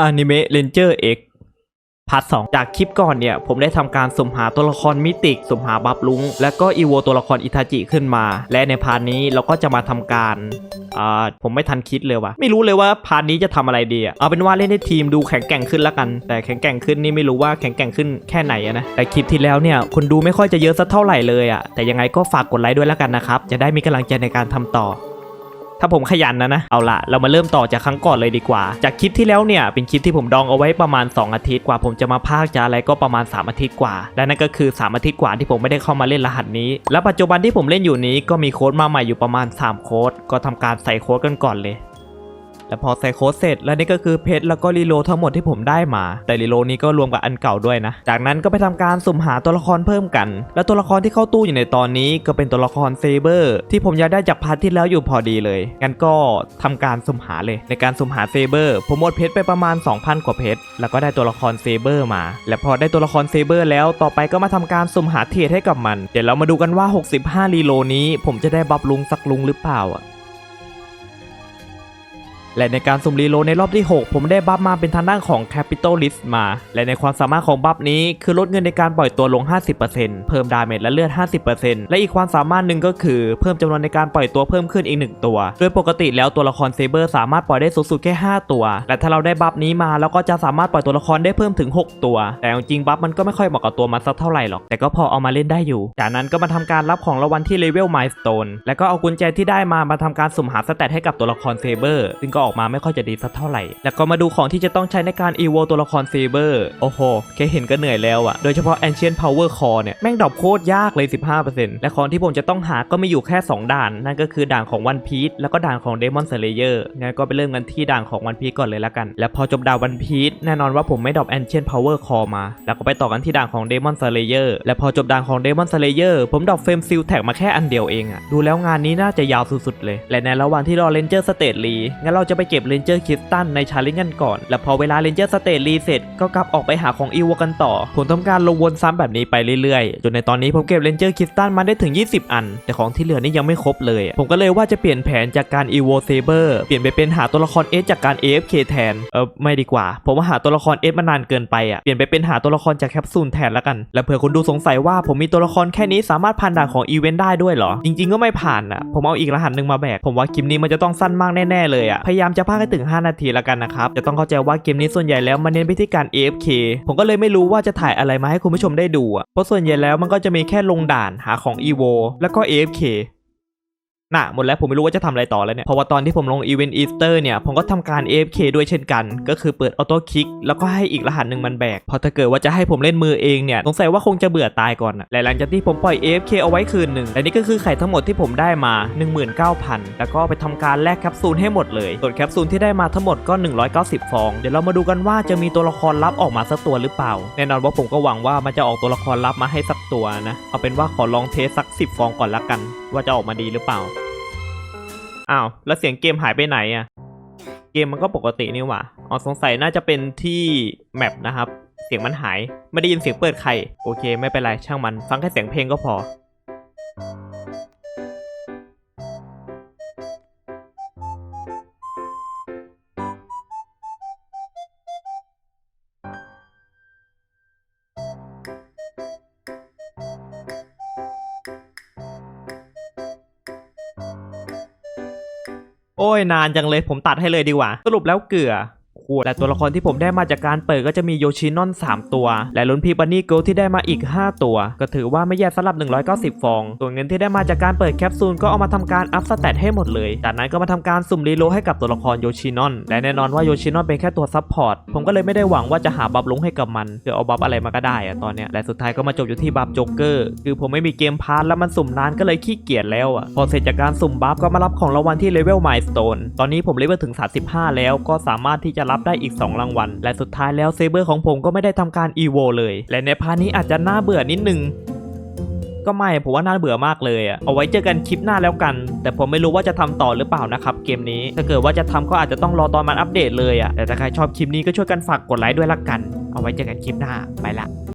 อนิเมะเ n นเจอร์เอ็กพาร์ทสจากคลิปก่อนเนี่ย ผมได้ทำการสมหาตัวละครมิติกสมหาบับลุง และก็อีโวตัวละครอิทาจิขึ้นมา และในพาร์ทนี้เราก็จะมาทำการอ่าผมไม่ทันคิดเลยว่ะ ไม่รู้เลยว่าพาร์ทนี้จะทำอะไรดีอะเอาเป็นว่าเล่นในทีมดูแข็งแกร่งขึ้นแล้วกัน แต่แข็งแกร่งขึ้นนี่ไม่รู้ว่าแข็งแกร่งขึ้นแค่ไหนนะแต่คลิปที่แล้วเนี่ยคนดูไม่ค่อยจะเยอะสักเท่าไหร่เลยอะแต่ยังไงก็ฝากกดไลค์ด้วยแล้วกันนะครับจะได้มีกำลังใจในการทำต่อ ถ้าผมขยันนะนะ เอาละเรามาเริ่มต่อจากครั้งก่อนเลยดีกว่า จากคลิปที่แล้วเนี่ยเป็นคลิปที่ผมดองเอาไว้ประมาณ 2 อาทิตย์กว่า ผมจะมาพากจะอะไรก็ประมาณ 3 อาทิตย์กว่า และนั่นก็คือ 3 อาทิตย์กว่าที่ผมไม่ได้เข้ามาเล่นรหัสนี้ และปัจจุบันที่ผมเล่นอยู่นี้ก็มีโค้ดมาใหม่อยู่ประมาณ 3 โค้ดก็ทำการใส่โค้ดกันก่อนเลย และพอใส่โค้ดเสร็จแล้วนี่ก็คือเพชรแล้วก็รีโลทั้งหมดที่ผมได้มา แต่รีโลนี้ก็รวมกับอันเก่าด้วยนะ จากนั้นก็ไปทำการสุ่มหาตัวละครเพิ่มกัน และตัวละครที่เข้าตู้อยู่ในตอนนี้ก็เป็นตัวละครเซเบอร์ที่ผมอยากได้จากพาร์ทที่แล้วอยู่พอดีเลย งั้นก็ทำการสุ่มหาเลย ในการสุ่มหาเซเบอร์ผมหมดเพชรไปประมาณ 2,000 กว่าเพชรแล้วก็ได้ตัวละครเซเบอร์มา และพอได้ตัวละครเซเบอร์แล้วต่อไปก็มาทำการสุ่มหาเทียร์ให้กับมัน เดี๋ยวเรามาดูกันว่า 65รีโลนี้ผมจะได้บัฟลุงสักลุงหรือเปล่าอะ และในการสุ่มรีโลในรอบที่ 6 ผมได้บัฟมาเป็นทางด้านของ Capitalist มา และในความสามารถของบัฟนี้คือลดเงินในการปล่อยตัวลง 50%เพิ่มดาเมจและเลือด 50%และอีกความสามารถหนึ่งก็คือเพิ่มจำนวนในการปล่อยตัวเพิ่มขึ้นอีก 1 ตัว โดยปกติแล้วตัวละครเซเบอร์สามารถปล่อยได้สูงสุดแค่ 5 ตัว และถ้าเราได้บัฟนี้มาเราก็จะสามารถปล่อยตัวละครได้เพิ่มถึง 6 ตัว แต่จริงบัฟมันก็ไม่ค่อยเหมาะกับตัวมันสักเท่าไหร่หรอก แต่ก็พอเอามาเล่นได้อยู่ จากนั้นก็มาทำการรับของรางวัลที่เลเวลมายสเตนและก็เอากุญแจที่ได้มามาทำการสุ่มหาสเตตให้กับตัวละครเซเบอร์ซึ่งก็ออกมาไม่ค่อยจะดีสักเท่าไหร่ แล้วก็มาดูของที่จะต้องใช้ในการอีโวตัวละครเซเบอร์โอ้โหแค่เห็นก็เหนื่อยแล้วอะโดยเฉพาะ Ancient Power Core เนี่ยแม่งดรอปโคตรยากเลย 15%และของที่ผมจะต้องหาก็มีอยู่แค่ 2 ด่าน นั่นก็คือด่านของ One Piece แล้วก็ด่านของ Demon Slayer งั้นก็ไปเริ่มกันที่ด่านของ One Piece ก่อนเลยละกัน และพอจบด่าน One Piece แน่นอนว่าผมไม่ดรอป Ancient Power Core มา แล้วก็ไปต่อกันที่ด่านของ Demon Slayer และพอจบด่านของ Demon Slayer ผมดรอปเฟรมซิลแท็กมาแค่อันเดียวเองอะดูแล้วงานนี้น่าจะยาวสุดๆเลย และในระหว่างที่รอ Ranger State รีงั้นเราจะไปเก็บ Ranger Crystal ใน Challenge กันก่อน และพอเวลา Ranger State รีเสร็จก็กลับออกไปหาของ e v o กันต่อ ผมทำการลงวนซ้ำแบบนี้ไปเรื่อยๆ จนในตอนนี้ผมเก็บ Ranger Crystal มาได้ถึง 20 อัน แต่ของที่เหลือนี่ยังไม่ครบเลย ผมก็เลยว่าจะเปลี่ยนแผนจากการ e v o Saber เปลี่ยนไปเป็นหาตัวละคร S จากการ AFK แทน เออไม่ดีกว่า ผมว่าหาตัวละคร S มานานเกินไปอะ เปลี่ยนไปเป็นหาตัวละครจากแคปซูลแทนแล้วกัน และเผื่อคนดูสงสัยว่าผมมีตัวละครแค่นี้สามารถผ่านด่านของอีเวนต์ได้ด้วยเหรอ จริง ๆ ก็ไม่ผ่านอะ ผมเอาอีกรหัสหนึ่งมาแบก ผมว่าคลิปนี้มันจะต้องสั้นมากแน่ๆเลยอะพยายามจะพากให้ถึง 5 นาทีแล้วกันนะครับ จะต้องเข้าใจว่าเกมนี้ส่วนใหญ่แล้วมันเน้นไปที่การ AFK ผมก็เลยไม่รู้ว่าจะถ่ายอะไรมาให้คุณผู้ชมได้ดูอะเพราะส่วนใหญ่แล้วมันก็จะมีแค่ลงด่านหาของ EVO แล้วก็ AFK น่ะหมดแล้วผมไม่รู้ว่าจะทำอะไรต่อแล้วเนี่ยเพราะว่าตอนที่ผมลงอีเวนต์อีสเตอร์เนี่ยผมก็ทำการ AFK ด้วยเช่นกัน ก็คือเปิดออโต้คลิกแล้วก็ให้อีกรหัสหนึ่งมันแบกพราะถ้าเกิดว่าจะให้ผมเล่นมือเองเนี่ยสงสัยว่าคงจะเบื่อตายก่อนและหลังจากที่ผมปล่อย AFK เอาไว้คืนหนึ่งและนี่ก็คือไข่ทั้งหมดที่ผมได้มา 19,000 แล้วก็ไปทำการแลกแคปซูลให้หมดเลยส่วนแคปซูลที่ได้มาทั้งหมดก็ 190 ฟอง เดี๋ยวเรามาดูกันว่าจะมีตัวละครลับออกมาสักตัวหรือเปล่า แน่นอนว่าผมก็หวังว่ามันจะออกตัวละครลับมาให้สักตัวนะเอาเป็นว่าขอลองเทสสัก 10 ฟองก่อนละกัน ว่าจะออกมาดีหรือเปล่า อ้าวแล้วเสียงเกมหายไปไหนอะเกมมันก็ปกตินี่หว่าอ๋อสงสัยน่าจะเป็นที่แมปนะครับ เสียงมันหาย ไม่ได้ยินเสียงเปิดใคร โอเค ไม่เป็นไรช่างมัน ฟังแค่เสียงเพลงก็พอ โอ้ยนานจังเลยผมตัดให้เลยดีกว่า สรุปแล้วเกลือ โอ้โหและตัวละครที่ผมได้มาจากการเปิดก็จะมีโยชินอน 3 ตัว และลุนพีบันนี่เกิลที่ได้มาอีก 5 ตัว ก็ถือว่าไม่แย่สำหรับ 190 ฟอง ส่วนเงินที่ได้มาจากการเปิดแคปซูลก็เอามาทำการอัพสเตตให้หมดเลย จากนั้นก็มาทำการสุ่มรีโลให้กับตัวละครโยชินอน และแน่นอนว่าโยชินอนเป็นแค่ตัวซับพอร์ต ผมก็เลยไม่ได้หวังว่าจะหาบัฟลงให้กับมันคือเอาบัฟอะไรมาก็ได้อะตอนเนี้ย และสุดท้ายก็มาจบอยู่ที่บัฟโจ๊กเกอร์ คือผมไม่มีเกมพาร์ทแล้วมันสุ่มนานก็เลยขี้เกียจแล้วอะพอเสร็จจากการสุ่มบัฟก็มารับของรางวัลที่เลเวลมายสเตนตอนนี้ผมเลเวลถึง 35 แล้วก็สามารถที่จะรับได้อีก 2 รางวัล และสุดท้ายแล้วเซเบอร์ของผมก็ไม่ได้ทำการอีโวเลย และในพาร์ทนี้อาจจะน่าเบื่อนิดนึงก็ไม่ผมว่าน่าเบื่อมากเลยอะเอาไว้เจอกันคลิปหน้าแล้วกัน แต่ผมไม่รู้ว่าจะทำต่อหรือเปล่านะครับเกมนี้ ถ้าเกิดว่าจะทำก็อาจจะต้องรอตอนมันอัปเดตเลยอะแต่ถ้าใครชอบคลิปนี้ก็ช่วยกันฝากกดไลค์ด้วยละกัน เอาไว้เจอกันคลิปหน้าไปละ